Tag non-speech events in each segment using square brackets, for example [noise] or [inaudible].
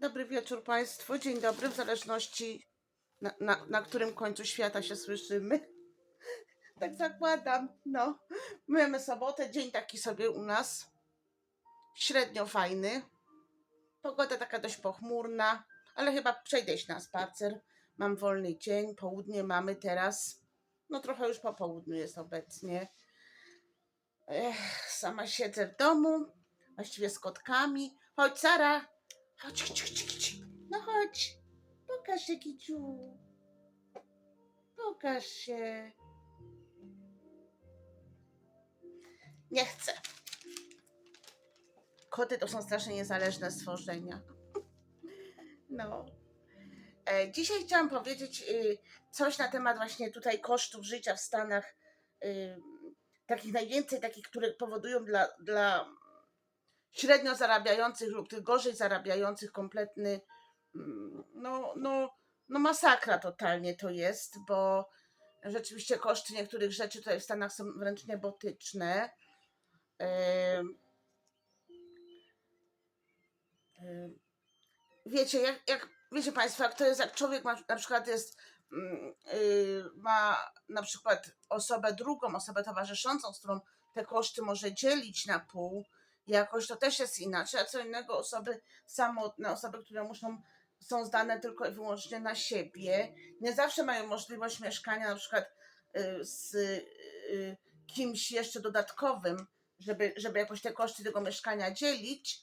Dobry wieczór Państwu. Dzień dobry, w zależności na, na, na którym końcu świata się słyszymy. [laughs] Tak zakładam. No, mamy sobotę, dzień taki sobie u nas. Średnio fajny. Pogoda taka dość pochmurna, ale chyba przejdę się na spacer. Mam wolny dzień, południe mamy teraz. No trochę już po południu jest obecnie. Ech, sama siedzę w domu, właściwie z kotkami. Chodź Sara, chodź, chodź, chodź, chodź. No chodź, pokaż się Kiciu. Pokaż się. Nie chcę. Koty to są strasznie niezależne stworzenia. No. E, dzisiaj chciałam powiedzieć y, coś na temat właśnie tutaj kosztów życia w Stanach. Y, takich najwięcej, takich, które powodują dla, dla średnio zarabiających lub tych gorzej zarabiających kompletny, mm, no, no, no masakra totalnie to jest, bo rzeczywiście koszty niektórych rzeczy tutaj w Stanach są wręcz niebotyczne. Wiecie, jak, jak wiecie Państwo, jak to jest, jak człowiek ma, na przykład jest, mm, y, ma na przykład osobę drugą, osobę towarzyszącą, z którą te koszty może dzielić na pół, jakoś to też jest inaczej, a co innego osoby samotne, osoby, które muszą, są zdane tylko i wyłącznie na siebie, nie zawsze mają możliwość mieszkania na przykład y, z y, kimś jeszcze dodatkowym, żeby, żeby jakoś te koszty tego mieszkania dzielić.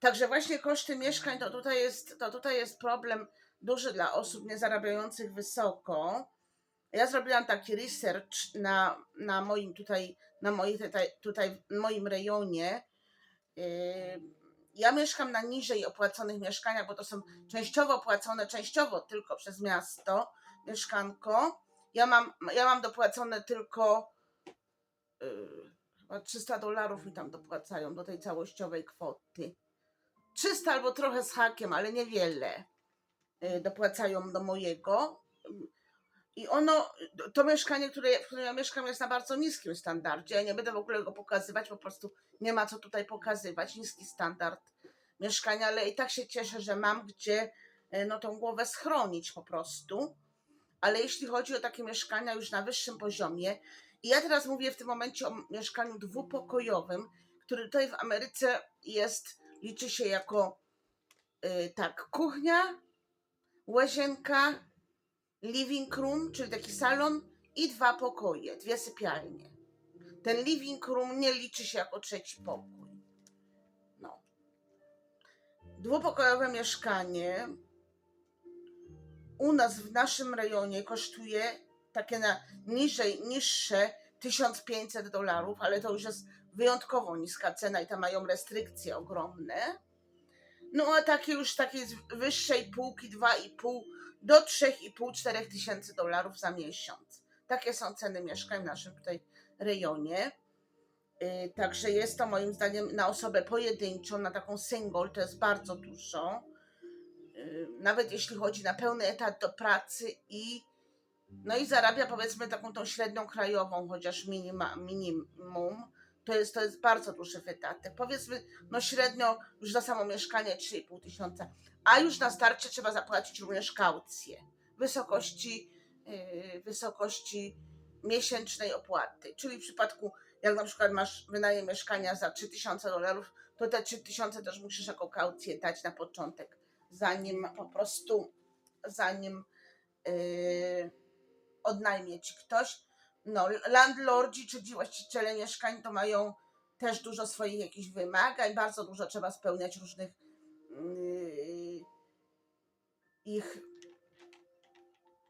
Także właśnie koszty mieszkań to tutaj jest, to tutaj jest problem duży dla osób niezarabiających wysoko. Ja zrobiłam taki research na, na moim tutaj, na mojej tutaj, tutaj moim rejonie. Yy, Ja mieszkam na niżej opłaconych mieszkaniach, bo to są częściowo opłacone, częściowo tylko przez miasto mieszkanko. Ja mam, ja mam dopłacone tylko yy, chyba 300 dolarów mi tam dopłacają do tej całościowej kwoty. 300 albo trochę z hakiem, ale niewiele yy, dopłacają do mojego. I ono, to mieszkanie, które, w którym ja mieszkam, jest na bardzo niskim standardzie. Ja nie będę w ogóle go pokazywać, po prostu nie ma co tutaj pokazywać. Niski standard mieszkania, ale i tak się cieszę, że mam gdzie e, no, tą głowę schronić po prostu. Ale jeśli chodzi o takie mieszkania już na wyższym poziomie, i ja teraz mówię w tym momencie o mieszkaniu dwupokojowym, który tutaj w Ameryce jest, liczy się jako y, tak, kuchnia, łazienka, living room, czyli taki salon i dwa pokoje, dwie sypialnie. Ten living room nie liczy się jako trzeci pokój. No. Dwupokojowe mieszkanie u nas w naszym rejonie kosztuje takie na niżej, niższe 1500 dolarów, ale to już jest wyjątkowo niska cena i tam mają restrykcje ogromne. No a takie już takie z wyższej półki 2,5 do 3,5-4 tysięcy dolarów za miesiąc. Takie są ceny mieszkań w naszym tutaj rejonie. Yy, Także jest to moim zdaniem na osobę pojedynczą, na taką single, to jest bardzo dużo. Yy, Nawet jeśli chodzi na pełny etat do pracy i no i zarabia powiedzmy taką tą średnią krajową, chociaż minima, minimum, to jest, to jest bardzo duży wydatek. Powiedzmy, no średnio już za samo mieszkanie 3,5 tysiąca, a już na starcie trzeba zapłacić również kaucję wysokości, yy, wysokości miesięcznej opłaty. Czyli w przypadku, jak na przykład masz wynajem mieszkania za 3000 dolarów, to te 3000 też musisz jako kaucję dać na początek, zanim po prostu, zanim yy, odnajmie ci ktoś. No, landlordzi, czyli właściciele mieszkań, to mają też dużo swoich jakichś wymagań, bardzo dużo trzeba spełniać różnych yy, ich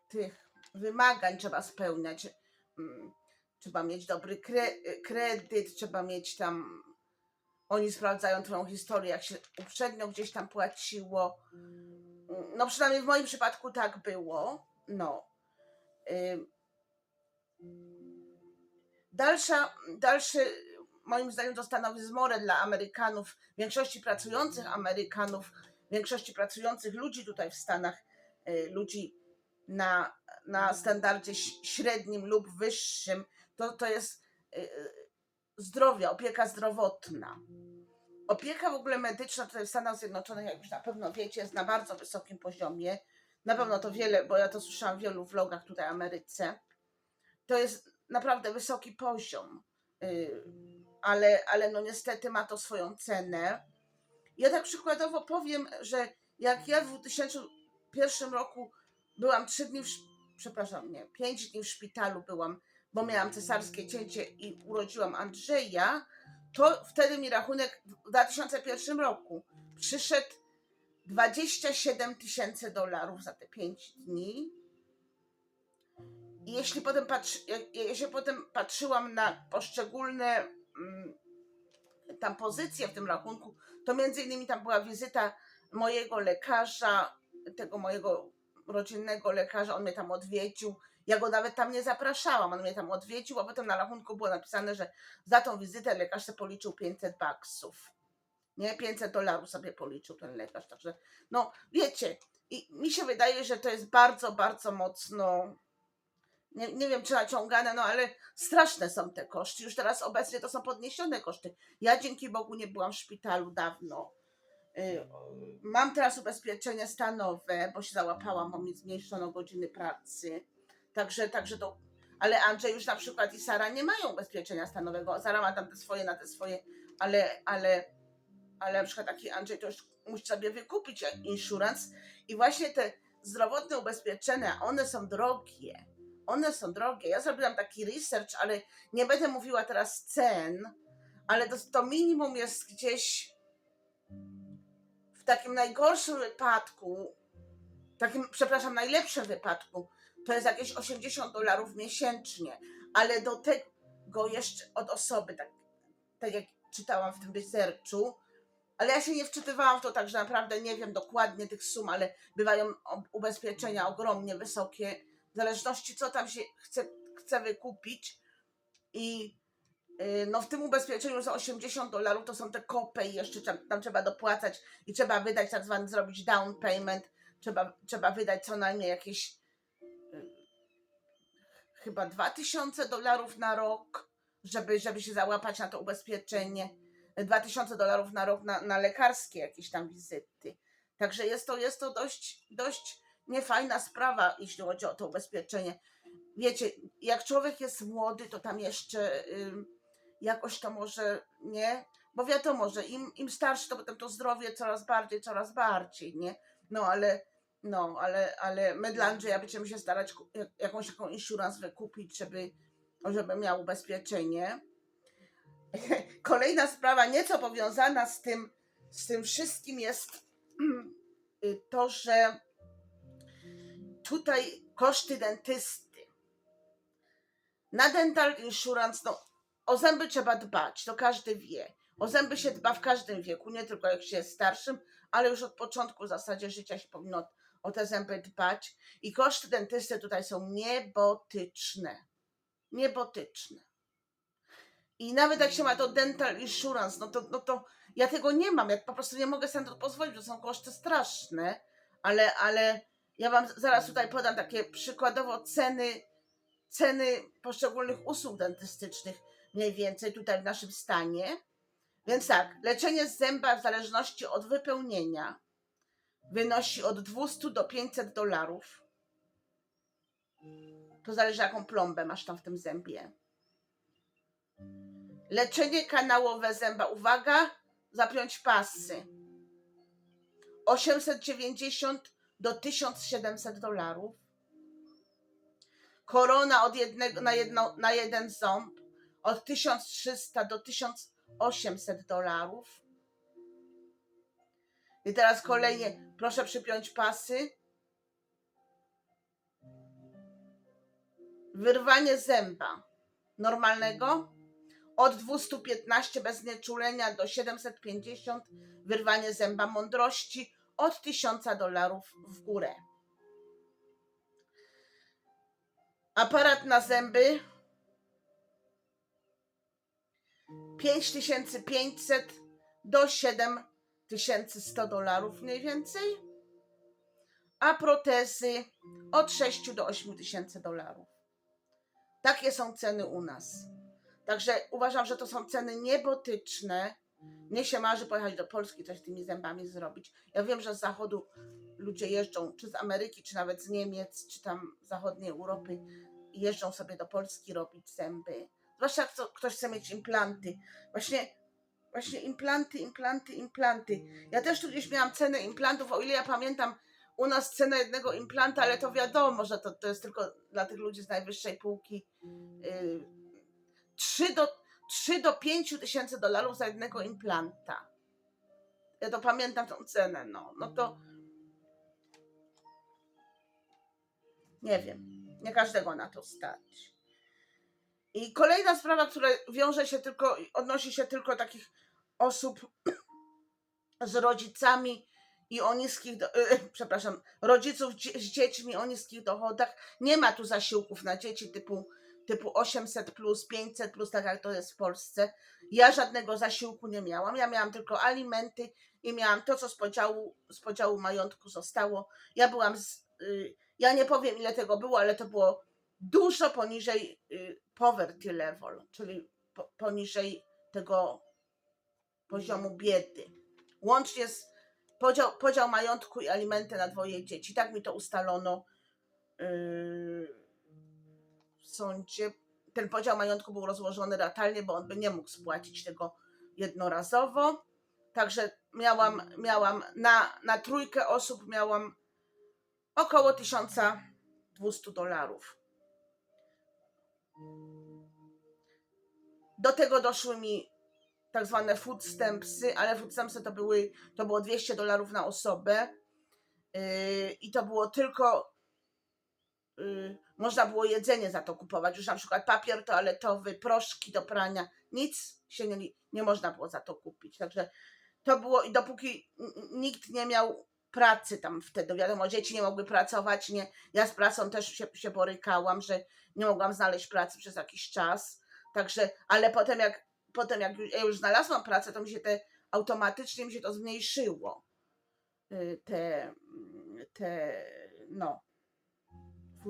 tych wymagań trzeba spełniać. Mm, Trzeba mieć dobry kre, kredyt, trzeba mieć tam. Oni sprawdzają Twoją historię, jak się uprzednio gdzieś tam płaciło. Mm, No, przynajmniej w moim przypadku tak było. No. Ym. Dalsza, dalszy, moim zdaniem, to stanowi zmorę dla Amerykanów, większości pracujących Amerykanów, większości pracujących ludzi tutaj w Stanach, y, ludzi na, na standardzie średnim lub wyższym, to, to jest y, y, zdrowia, opieka zdrowotna. Opieka w ogóle medyczna tutaj w Stanach Zjednoczonych, jak już na pewno wiecie, jest na bardzo wysokim poziomie. Na pewno to wiele, bo ja to słyszałam w wielu vlogach tutaj w Ameryce. To jest naprawdę wysoki poziom, y, ale, ale no niestety ma to swoją cenę. Ja tak przykładowo powiem, że jak ja w 2001 roku byłam trzy dni, w, sz- przepraszam, nie, pięć dni w szpitalu byłam, bo miałam cesarskie cięcie i urodziłam Andrzeja, to wtedy mi rachunek w 2001 roku przyszedł 27 tysięcy dolarów za te 5 dni. Jeśli potem, patrzy, potem patrzyłam na poszczególne mm, tam pozycje w tym rachunku, to między innymi tam była wizyta mojego lekarza, tego mojego rodzinnego lekarza, on mnie tam odwiedził. Ja go nawet tam nie zapraszałam, on mnie tam odwiedził, a potem na rachunku było napisane, że za tą wizytę lekarz sobie policzył 500 baksów. Nie, 500 dolarów sobie policzył ten lekarz. Także, no wiecie, i mi się wydaje, że to jest bardzo, bardzo mocno, nie, nie wiem czy naciągane, no ale straszne są te koszty. Już teraz obecnie to są podniesione koszty. Ja dzięki Bogu nie byłam w szpitalu dawno. Y, Mam teraz ubezpieczenie stanowe, bo się załapałam, bo mi zmniejszono godziny pracy. Także, także to. Ale Andrzej już na przykład i Sara nie mają ubezpieczenia stanowego. Sara ma tam te swoje na te swoje, ale, ale, ale na przykład taki Andrzej to już musi sobie wykupić insurance. I właśnie te zdrowotne ubezpieczenia, one są drogie. One są drogie. Ja zrobiłam taki research, ale nie będę mówiła teraz cen, ale to, to minimum jest gdzieś w takim najgorszym wypadku, takim, przepraszam, najlepszym wypadku, to jest jakieś 80 dolarów miesięcznie, ale do tego jeszcze od osoby, tak, tak jak czytałam w tym researchu, ale ja się nie wczytywałam w to, także naprawdę nie wiem dokładnie tych sum, ale bywają ubezpieczenia ogromnie wysokie, w zależności co tam się chce, chce wykupić i y, no w tym ubezpieczeniu za 80 dolarów to są te kopy i jeszcze tam, tam trzeba dopłacać i trzeba wydać tak zwany zrobić down payment, trzeba, trzeba wydać co najmniej jakieś y, chyba 2000 dolarów na rok, żeby, żeby się załapać na to ubezpieczenie. 2000 dolarów na rok na, na lekarskie jakieś tam wizyty. Także jest to, jest to dość, dość niefajna sprawa, jeśli chodzi o to ubezpieczenie. Wiecie, jak człowiek jest młody, to tam jeszcze ym, jakoś to może nie, bo wiadomo, że im, im starszy, to potem to zdrowie coraz bardziej, coraz bardziej, nie? No ale, no, ale, ale my dla Andrzeja będziemy się starać jakąś taką insurance wykupić, żeby, żeby miał ubezpieczenie. [laughs] Kolejna sprawa, nieco powiązana z tym, z tym wszystkim jest [clears throat] y, to, że tutaj koszty dentysty. Na dental insurance, no, o zęby trzeba dbać, to każdy wie. O zęby się dba w każdym wieku, nie tylko jak się jest starszym, ale już od początku w zasadzie życia się powinno o te zęby dbać. I koszty dentysty tutaj są niebotyczne. Niebotyczne. I nawet jak się ma to dental insurance, no to, no to ja tego nie mam. Ja po prostu nie mogę sobie na to pozwolić, to są koszty straszne, ale, ale ja wam zaraz tutaj podam takie przykładowo ceny, ceny poszczególnych usług dentystycznych mniej więcej tutaj w naszym stanie. Więc tak, leczenie zęba w zależności od wypełnienia wynosi od 200 do 500 dolarów. To zależy jaką plombę masz tam w tym zębie. Leczenie kanałowe zęba. Uwaga, zapiąć pasy. 890 do 1700 dolarów. Korona od jednego, na, jedno, na jeden ząb od 1300 do 1800 dolarów. I teraz kolejnie, proszę przypiąć pasy. Wyrwanie zęba normalnego od 215 bez znieczulenia do 750 wyrwanie zęba mądrości od 1000 dolarów w górę. Aparat na zęby 5500 do 7100 dolarów mniej więcej, a protezy od 6 do 8000 dolarów. Takie są ceny u nas. Także uważam, że to są ceny niebotyczne. Mnie się marzy pojechać do Polski, coś z tymi zębami zrobić. Ja wiem, że z zachodu ludzie jeżdżą, czy z Ameryki, czy nawet z Niemiec, czy tam zachodniej Europy, jeżdżą sobie do Polski robić zęby. Zwłaszcza jak to- ktoś chce mieć implanty. Właśnie, właśnie implanty, implanty, implanty. Ja też tu gdzieś miałam cenę implantów, o ile ja pamiętam, u nas cena jednego implanta, ale to wiadomo, że to, to jest tylko dla tych ludzi z najwyższej półki. Yy, 3 do, 3 do 5 tysięcy dolarów za jednego implanta. Ja to pamiętam tą cenę, no. No to nie wiem, nie każdego na to stać. I kolejna sprawa, która wiąże się tylko, odnosi się tylko takich osób [clears throat] z rodzicami i o niskich, do, e, przepraszam, rodziców z dziećmi o niskich dochodach. Nie ma tu zasiłków na dzieci typu, typu 800 plus, 500 plus, tak jak to jest w Polsce. Ja żadnego zasiłku nie miałam. Ja miałam tylko alimenty i miałam to, co z podziału, z podziału majątku zostało. Ja byłam, z, y, ja nie powiem ile tego było, ale to było dużo poniżej y, poverty level, czyli po, poniżej tego poziomu biedy. Łącznie z podział, podział majątku i alimenty na dwoje dzieci. Tak mi to ustalono yy, sądzie. Ten podział majątku był rozłożony ratalnie, bo on by nie mógł spłacić tego jednorazowo. Także miałam, miałam na, na trójkę osób miałam około 1200 dolarów. Do tego doszły mi tak zwane food stampsy, ale food stampsy to, były, to było 200 dolarów na osobę yy, i to było tylko yy, można było jedzenie za to kupować, już na przykład papier toaletowy, proszki do prania, nic się nie, nie można było za to kupić, także to było i dopóki nikt nie miał pracy tam wtedy, wiadomo, dzieci nie mogły pracować, nie, ja z pracą też się, się borykałam, że nie mogłam znaleźć pracy przez jakiś czas, także, ale potem jak potem jak już, ja już znalazłam pracę, to mi się te automatycznie mi się to zmniejszyło. Y, Te, mm, te no,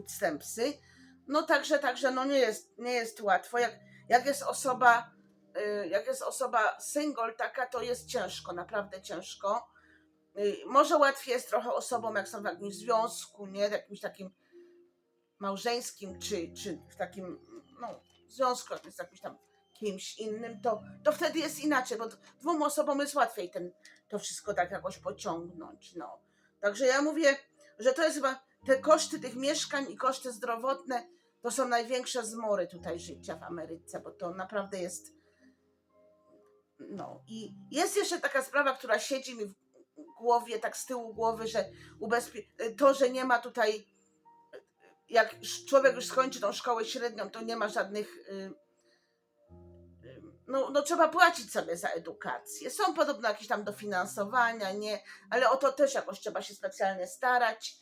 stampsy. No także, także no nie jest, nie jest łatwo. Jak, jak jest osoba, y, jak jest osoba single taka, to jest ciężko, naprawdę ciężko. Y, Może łatwiej jest trochę osobom, jak są w jakimś związku, nie, w jakimś takim małżeńskim, czy, czy w takim, no, związku z jakimś tam kimś innym, to, to wtedy jest inaczej, bo dwóm osobom jest łatwiej ten, to wszystko tak jakoś pociągnąć. No. Także ja mówię, że to jest chyba te koszty tych mieszkań i koszty zdrowotne to są największe zmory tutaj życia w Ameryce, bo to naprawdę jest. No i jest jeszcze taka sprawa, która siedzi mi w głowie, tak z tyłu głowy, że ubezpie- to, że nie ma tutaj, jak człowiek już skończy tą szkołę średnią, to nie ma żadnych y, no, no trzeba płacić sobie za edukację. Są podobno jakieś tam dofinansowania, nie, ale o to też jakoś trzeba się specjalnie starać.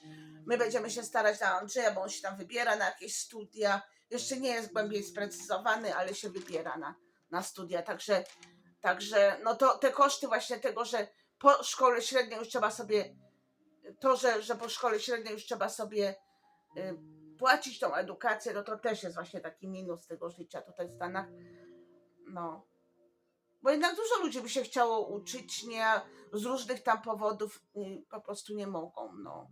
My będziemy się starać na Andrzeja, bo on się tam wybiera na jakieś studia. Jeszcze nie jest głębiej sprecyzowany, ale się wybiera na, na studia. Także, także no to te koszty właśnie tego, że po szkole średniej już trzeba sobie, to, że, że po szkole średniej już trzeba sobie y, płacić tą edukację, no to też jest właśnie taki minus tego życia tutaj w Stanach. No. Bo jednak dużo ludzi by się chciało uczyć, nie, z różnych tam powodów y, po prostu nie mogą, no.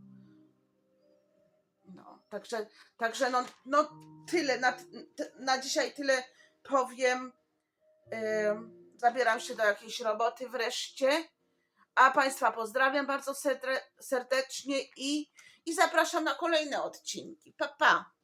No, także, także no, no tyle, na, na dzisiaj tyle powiem. Ym, zabieram się do jakiejś roboty wreszcie. A Państwa pozdrawiam bardzo serdecznie i, i zapraszam na kolejne odcinki. Pa, pa!